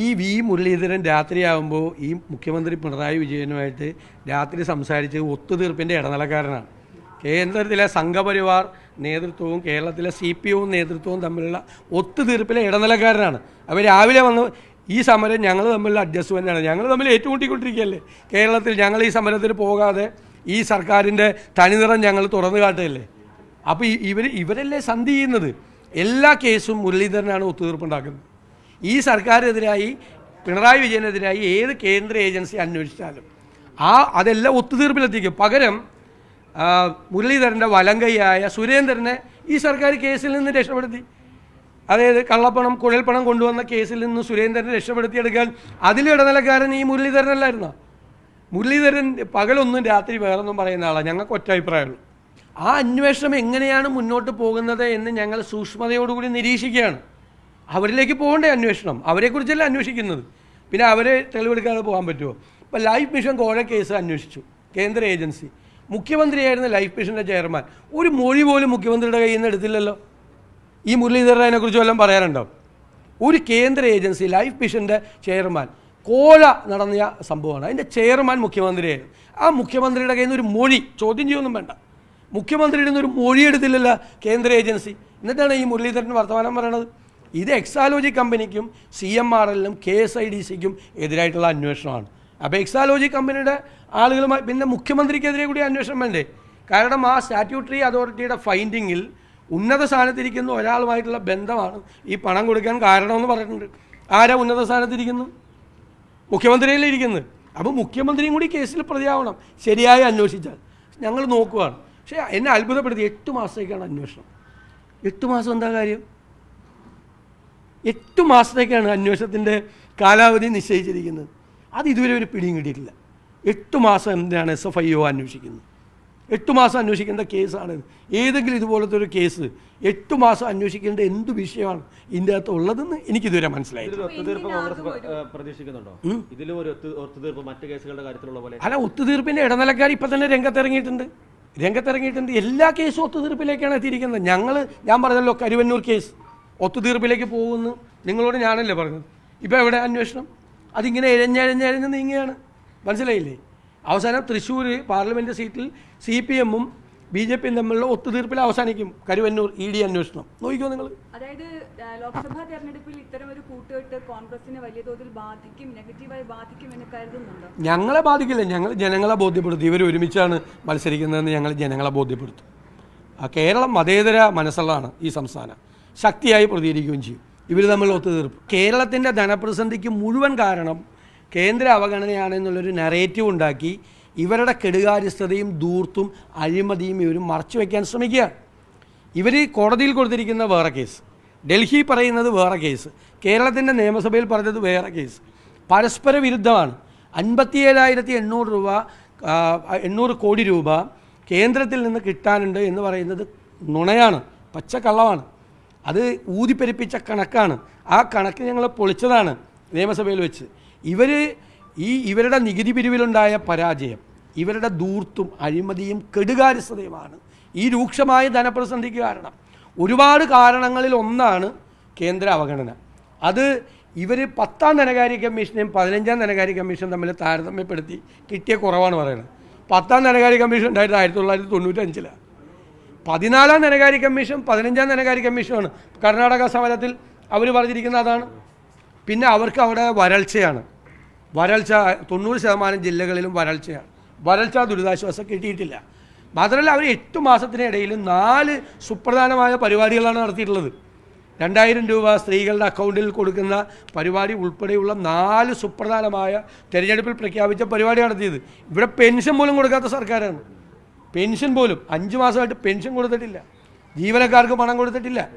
ഈ വി മുരളീധരൻ രാത്രിയാകുമ്പോൾ ഈ മുഖ്യമന്ത്രി പിണറായി വിജയനുമായിട്ട് രാത്രി സംസാരിച്ച് ഒത്തുതീർപ്പിന്റെ ഇടനിലക്കാരനാണ്. കേന്ദ്രത്തിലെ സംഘപരിവാർ നേതൃത്വവും കേരളത്തിലെ സി പി ഒവും നേതൃത്വവും തമ്മിലുള്ള ഒത്തുതീർപ്പിലെ ഇടനിലക്കാരനാണ്. അവർ രാവിലെ വന്ന് ഈ സമരം ഞങ്ങൾ തമ്മിലുള്ള അഡ്ജസ്റ്റ്മെന്റാണ് ഞങ്ങൾ തമ്മിൽ ഏറ്റുമുട്ടിക്കൊണ്ടിരിക്കുകയല്ലേ? കേരളത്തിൽ ഞങ്ങൾ ഈ സമരത്തിന് പോകാതെ ഈ സർക്കാരിന്റെ തനിനിറം ഞങ്ങൾ തുറന്നു കാട്ടുകയല്ലേ? അപ്പോൾ ഇവർ ഇവരല്ലേ സന്ധി ചെയ്യുന്നത് എല്ലാ കേസും മുരളീധരനാണ് ഒത്തുതീർപ്പുണ്ടാക്കുന്നത്. ഈ സർക്കാരിനെതിരായി പിണറായി വിജയനെതിരായി ഏത് കേന്ദ്ര ഏജൻസി അന്വേഷിച്ചാലും. ആ അതെല്ലാം ഒത്തുതീർപ്പിലെത്തിക്കും. പകരം മുരളീധരന്റെ വലങ്കൈയായ സുരേന്ദ്രനെ ഈ സർക്കാർ കേസിൽ നിന്ന് രക്ഷപ്പെടുത്തി. അതായത് കള്ളപ്പണം കുഴൽപ്പണം കൊണ്ടുവന്ന കേസിൽ നിന്ന് സുരേന്ദ്രനെ രക്ഷപ്പെടുത്തിയെടുക്കാൻ അതിലിടനിലക്കാരൻ ഈ മുരളീധരനല്ലായിരുന്നോ? മുരളീധരൻ പകലൊന്നും രാത്രി വേറൊന്നും പറയുന്ന ആളാണ് ഞങ്ങൾക്ക് ഒറ്റ അഭിപ്രായമുള്ളൂ. ആ അന്വേഷണം എങ്ങനെയാണ് മുന്നോട്ട് പോകുന്നത് എന്ന് ഞങ്ങൾ സൂക്ഷ്മതയോടുകൂടി നിരീക്ഷിക്കുകയാണ്. അവരിലേക്ക് പോകണ്ടേ അന്വേഷണം. അവരെക്കുറിച്ചല്ല അന്വേഷിക്കുന്നത്. പിന്നെ അവരെ തെളിവെടുക്കാതെ പോകാൻ പറ്റുമോ? ഇപ്പോൾ ലൈഫ് മിഷൻ കോഴ കേസ് അന്വേഷിച്ചു കേന്ദ്ര ഏജൻസി. മുഖ്യമന്ത്രിയായിരുന്ന ലൈഫ് മിഷന്റെ ചെയർമാൻ. ഒരു മൊഴി പോലും മുഖ്യമന്ത്രിയുടെ കയ്യിൽ നിന്ന് എടുത്തില്ലല്ലോ. ഈ മുരളീധരനെ കുറിച്ച് വല്ലതും പറയാനുണ്ടോ? ഒരു കേന്ദ്ര ഏജൻസി ലൈഫ് മിഷന്റെ ചെയർമാൻ കോഴ നടന്ന സംഭവമാണ്. അതിന്റെ ചെയർമാൻ മുഖ്യമന്ത്രിയായിരുന്നു. ആ മുഖ്യമന്ത്രിയുടെ കയ്യിൽ നിന്ന് ഒരു മൊഴി ചോദ്യം ചെയ്യൊന്നും വേണ്ട. മുഖ്യമന്ത്രിയുടെ നിന്ന് ഒരു മൊഴി എടുത്തില്ലല്ലോ കേന്ദ്ര ഏജൻസി. എന്നിട്ടാണ് ഈ മുരളീധരൻ വർത്തമാനം പറയണത്. ഇത് എക്സാലോജി കമ്പനിക്കും സി എം ആർ എല്ലിനും കെ എസ് ഐ ഡി സിക്കും എതിരായിട്ടുള്ള അന്വേഷണമാണ്. അപ്പോൾ എക്സാലോജി കമ്പനിയുടെ ആളുകളുമായി പിന്നെ മുഖ്യമന്ത്രിക്കെതിരെ കൂടി അന്വേഷണം വേണ്ടേ? കാരണം ആ സ്റ്റാറ്റ്യൂട്ടറി അതോറിറ്റിയുടെ ഫൈൻഡിങ്ങിൽ ഉന്നത സ്ഥാനത്തിരിക്കുന്ന ഒരാളുമായിട്ടുള്ള ബന്ധമാണ് ഈ പണം കൊടുക്കാൻ കാരണമെന്ന് പറഞ്ഞിട്ടുണ്ട്. ആരാ ഉന്നത സ്ഥാനത്തിരിക്കുന്നു? മുഖ്യമന്ത്രിയല്ലേ ഇരിക്കുന്നത്. അപ്പോൾ മുഖ്യമന്ത്രിയും കൂടി കേസിൽ പ്രതിയാവണം. ശരിയായി അന്വേഷിച്ചാൽ. ഞങ്ങൾ നോക്കുവാണ്. പക്ഷേ എന്നെ അത്ഭുതപ്പെടുത്തി. എട്ട് മാസത്തേക്കാണ് അന്വേഷണം. എട്ട് മാസം എന്താ കാര്യം? എട്ട് മാസത്തേക്കാണ് അന്വേഷണത്തിന്റെ കാലാവധി നിശ്ചയിച്ചിരിക്കുന്നത്. അത് ഇതുവരെ ഒരു പിടിയും കിട്ടിയിട്ടില്ല. എട്ട് മാസം എന്തിനാണ് എസ് എഫ് ഐ ഒ അന്വേഷിക്കുന്നത്? എട്ട് മാസം അന്വേഷിക്കേണ്ട കേസാണ് ഏതെങ്കിലും ഇതുപോലത്തെ ഒരു കേസ് എട്ട് മാസം അന്വേഷിക്കേണ്ട എന്ത് വിഷയമാണ് ഇതിന്റെ അകത്ത് ഉള്ളതെന്ന് എനിക്കിതുവരെ മനസ്സിലായി അല്ല ഒത്തുതീർപ്പിന്റെ ഇടനിലക്കാർ ഇപ്പം തന്നെ രംഗത്തിറങ്ങിയിട്ടുണ്ട്. രംഗത്തിറങ്ങിയിട്ടുണ്ട്. എല്ലാ കേസും ഒത്തുതീർപ്പിലേക്കാണ് എത്തിയിരിക്കുന്നത്. ഞങ്ങൾ ഞാൻ പറഞ്ഞല്ലോ കരുവന്നൂർ കേസ്. ഒത്തുതീർപ്പിലേക്ക് പോകുമെന്ന് നിങ്ങളോട് ഞാനല്ലേ പറഞ്ഞത്? ഇപ്പോൾ എവിടെ അന്വേഷണം? അതിങ്ങനെ എഴഞ്ഞഴഞ്ഞഴഞ്ഞ് നീങ്ങുകയാണ്. മനസ്സിലായില്ലേ? അവസാനം തൃശ്ശൂർ പാർലമെന്റ് സീറ്റിൽ സി പി എമ്മും ബി ജെ പിയും തമ്മിലുള്ള ഒത്തുതീർപ്പിൽ അവസാനിക്കും കരുവന്നൂർ ഇ ഡി അന്വേഷണം. നോക്കിക്കോ നിങ്ങൾ അതായത് ലോക്സഭാ തെരഞ്ഞെടുപ്പിൽ ഇത്തരം ഒരു കൂട്ടുകെട്ട് കോൺഗ്രസിനെ വലിയ തോതിൽ ബാധിക്കും നെഗറ്റീവായി ബാധിക്കും എന്ന് കരുതുന്നുണ്ട്? ഞങ്ങളെ ബാധിക്കില്ല. ഞങ്ങൾ ജനങ്ങളെ ബോധ്യപ്പെടുത്തും. ഇവർ ഒരുമിച്ചാണ് മത്സരിക്കുന്നതെന്ന് ഞങ്ങൾ ജനങ്ങളെ ബോധ്യപ്പെടുത്തും. ആ കേരളം മതേതര മനസ്സുള്ളതാണ് ഈ സംസ്ഥാനം. ശക്തിയായി പ്രതികരിക്കുകയും ചെയ്യും. ഇവർ തമ്മിൽ ഒത്തുതീർപ്പ്. കേരളത്തിന്റെ ധനപ്രതിസന്ധിക്ക് മുഴുവൻ കാരണം കേന്ദ്ര അവഗണനയാണെന്നുള്ളൊരു നെറേറ്റീവ് ഉണ്ടാക്കി ഇവരുടെ കെടുകാര്യസ്ഥതയും ദൂർത്തും അഴിമതിയും ഇവർ മറച്ചു വയ്ക്കാൻ ശ്രമിക്കുക. ഇവർ കോടതിയിൽ കൊടുത്തിരിക്കുന്ന വേറെ കേസ് ഡൽഹി പറയുന്നത് വേറെ കേസ് കേരളത്തിന്റെ നിയമസഭയിൽ പറഞ്ഞത് വേറെ കേസ് പരസ്പര വിരുദ്ധമാണ്. അൻപത്തി ഏഴായിരത്തി എണ്ണൂറ് രൂപ എണ്ണൂറ് കോടി രൂപ കേന്ദ്രത്തിൽ നിന്ന് കിട്ടാനുണ്ട് എന്ന് പറയുന്നത് നുണയാണ്. പച്ചക്കള്ളമാണ്. അത് ഊതിപ്പെരിപ്പിച്ച കണക്കാണ്. ആ കണക്ക് ഞങ്ങൾ പൊളിച്ചതാണ് നിയമസഭയിൽ വെച്ച്. ഇവർ ഈ ഇവരുടെ നികുതി പിരിവിലുണ്ടായ പരാജയം ഇവരുടെ ദൂർത്തും അഴിമതിയും കെടുകാര്യസ്ഥതയുമാണ്. ഈ രൂക്ഷമായ ധനപ്രതിസന്ധിക്ക് കാരണം ഒരുപാട് കാരണങ്ങളിൽ ഒന്നാണ് കേന്ദ്ര അവഗണന. അത് ഇവർ പത്താം ധനകാര്യ കമ്മീഷനെയും പതിനഞ്ചാം ധനകാര്യ കമ്മീഷൻ തമ്മിൽ താരതമ്യപ്പെടുത്തി കിട്ടിയ കുറവാണ് പറയുന്നത്. പത്താം ധനകാര്യ കമ്മീഷൻ ഉണ്ടായിരുന്നത് ആയിരത്തി തൊള്ളായിരത്തി തൊണ്ണൂറ്റഞ്ചിലാണ് പതിനാലാം ധനകാര്യ കമ്മീഷൻ പതിനഞ്ചാം ധനകാര്യ കമ്മീഷനാണ്. കർണാടക സമരത്തിൽ അവർ പറഞ്ഞിരിക്കുന്ന അതാണ്. പിന്നെ അവർക്ക് അവിടെ വരൾച്ചയാണ്. വരൾച്ച തൊണ്ണൂറ് ശതമാനം ജില്ലകളിലും വരൾച്ചയാണ്. വരൾച്ച ദുരിതാശ്വാസം കിട്ടിയിട്ടില്ല. മാത്രമല്ല അവർ എട്ട് മാസത്തിനിടയിൽ നാല് സുപ്രധാനമായ പരിപാടികളാണ് നടത്തിയിട്ടുള്ളത്. രണ്ടായിരം രൂപ സ്ത്രീകളുടെ അക്കൗണ്ടിൽ കൊടുക്കുന്ന പരിപാടി ഉൾപ്പെടെയുള്ള നാല് സുപ്രധാനമായ തെരഞ്ഞെടുപ്പിൽ പ്രഖ്യാപിച്ച പരിപാടി നടത്തിയത്. ഇവിടെ പെൻഷൻ പോലും കൊടുക്കാത്ത സർക്കാരാണ്. പെൻഷൻ പോലും അഞ്ച് മാസമായിട്ട് പെൻഷൻ കൊടുത്തിട്ടില്ല. ജീവനക്കാർക്ക് പണം കൊടുത്തിട്ടില്ല.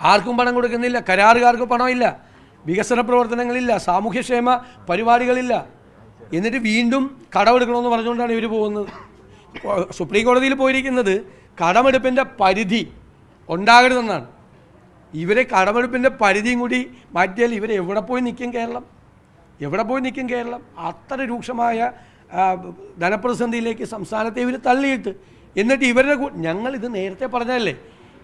ആർക്കും പണം കൊടുക്കുന്നില്ല. കരാറുകാർക്ക് പണമില്ല. വികസന പ്രവർത്തനങ്ങളില്ല. സാമൂഹ്യക്ഷേമ പരിപാടികളില്ല. എന്നിട്ട് വീണ്ടും കടമെടുക്കണമെന്ന് പറഞ്ഞുകൊണ്ടാണ് ഇവർ പോകുന്നത്. സുപ്രീം കോടതിയിൽ പോയിരിക്കുന്നത് കടമെടുപ്പിന്റെ പരിധി ഉണ്ടാകരുതെന്നാണ്. ഇവരെ കടമെടുപ്പിന്റെ പരിധിയും കൂടി മാറ്റിയാൽ ഇവരെ എവിടെ പോയി നിൽക്കും കേരളം? എവിടെ പോയി നിൽക്കും കേരളം? അത്ര രൂക്ഷമായ ധനപ്രതിസന്ധിയിലേക്ക് സംസ്ഥാനത്തെ ഇവർ തള്ളിയിട്ട്. എന്നിട്ട് ഇവരുടെ ഞങ്ങൾ ഞങ്ങളിത് നേരത്തെ പറഞ്ഞതല്ലേ?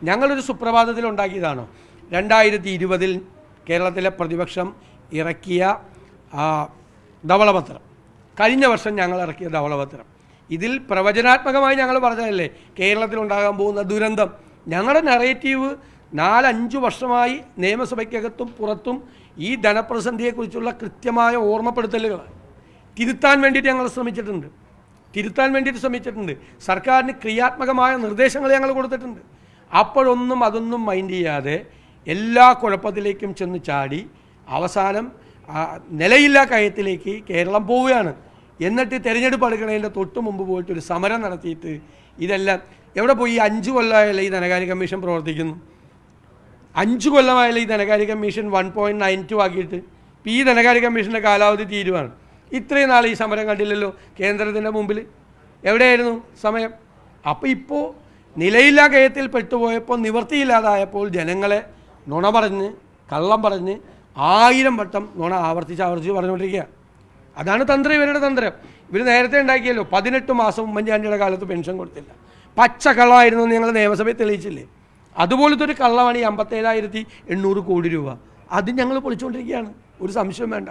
ഞങ്ങളൊരു സുപ്രഭാതത്തിൽ ഉണ്ടാക്കിയതാണോ രണ്ടായിരത്തി ഇരുപതിൽ കേരളത്തിലെ പ്രതിപക്ഷം ഇറക്കിയ ധവളപത്രം. കഴിഞ്ഞ വർഷം ഞങ്ങൾ ഇറക്കിയ ധവളപത്രം. ഇതിൽ പ്രവചനാത്മകമായി ഞങ്ങൾ പറഞ്ഞതല്ലേ? കേരളത്തിൽ ഉണ്ടാകാൻ പോകുന്ന ദുരന്തം. ഞങ്ങളുടെ നറേറ്റീവ് നാലഞ്ച് വർഷമായി നിയമസഭയ്ക്കകത്തും പുറത്തും ഈ ധനപ്രതിസന്ധിയെക്കുറിച്ചുള്ള കൃത്യമായ ഓർമ്മപ്പെടുത്തലുകളാണ്. തിരുത്താൻ വേണ്ടിയിട്ട് ഞങ്ങൾ ശ്രമിച്ചിട്ടുണ്ട്. തിരുത്താൻ വേണ്ടിയിട്ട് ശ്രമിച്ചിട്ടുണ്ട്. സർക്കാരിന് ക്രിയാത്മകമായ നിർദ്ദേശങ്ങൾ ഞങ്ങൾ കൊടുത്തിട്ടുണ്ട്. അപ്പോഴൊന്നും അതൊന്നും മൈൻഡ് ചെയ്യാതെ എല്ലാ കുഴപ്പത്തിലേക്കും ചെന്ന് ചാടി അവസാനം നിലയില്ല കയത്തിലേക്ക് കേരളം പോവുകയാണ്. എന്നിട്ട് തിരഞ്ഞെടുപ്പ് അടുക്കണതിന്റെ തൊട്ട് മുമ്പ് പോയിട്ട് ഒരു സമരം നടത്തിയിട്ട് ഇതെല്ലാം എവിടെ പോയി? അഞ്ച് കൊല്ലമായല്ലേ ഈ ധനകാര്യ കമ്മീഷൻ പ്രവർത്തിക്കുന്നു. അഞ്ച് കൊല്ലമായാലും ഈ ധനകാര്യ commission one point nine two ആക്കിയിട്ട്. ഇപ്പോൾ ഈ ധനകാര്യ കമ്മീഷന്റെ കാലാവധി തീരുവാണ്. ഇത്രയും നാൾ ഈ സമരം കണ്ടില്ലല്ലോ കേന്ദ്രത്തിന്റെ മുമ്പിൽ. എവിടെയായിരുന്നു സമയം? അപ്പോൾ ഇപ്പോൾ നിലയില്ലാ കയത്തിൽ പെട്ടുപോയപ്പോൾ നിവൃത്തിയില്ലാതായപ്പോൾ ജനങ്ങളെ നുണ പറഞ്ഞ് കള്ളം പറഞ്ഞ് ആയിരം വട്ടം നുണ ആവർത്തിച്ച് ആവർത്തിച്ച് പറഞ്ഞുകൊണ്ടിരിക്കുക അതാണ് തന്ത്രം ഇവരുടെ തന്ത്രം. ഇവർ നേരത്തെ ഉണ്ടാക്കിയല്ലോ പതിനെട്ട് മാസം ഉമ്മൻചാണ്ടിയുടെ കാലത്ത് പെൻഷൻ കൊടുത്തില്ല. പച്ച കള്ളമായിരുന്നു ഞങ്ങൾ നിയമസഭയിൽ തെളിയിച്ചില്ലേ? അതുപോലത്തെ ഒരു കള്ളമാണ് ഈ അമ്പത്തേഴായിരത്തി എണ്ണൂറ് കോടി രൂപ. അത് ഞങ്ങൾ പൊളിച്ചുകൊണ്ടിരിക്കുകയാണ് ഒരു സംശയം വേണ്ട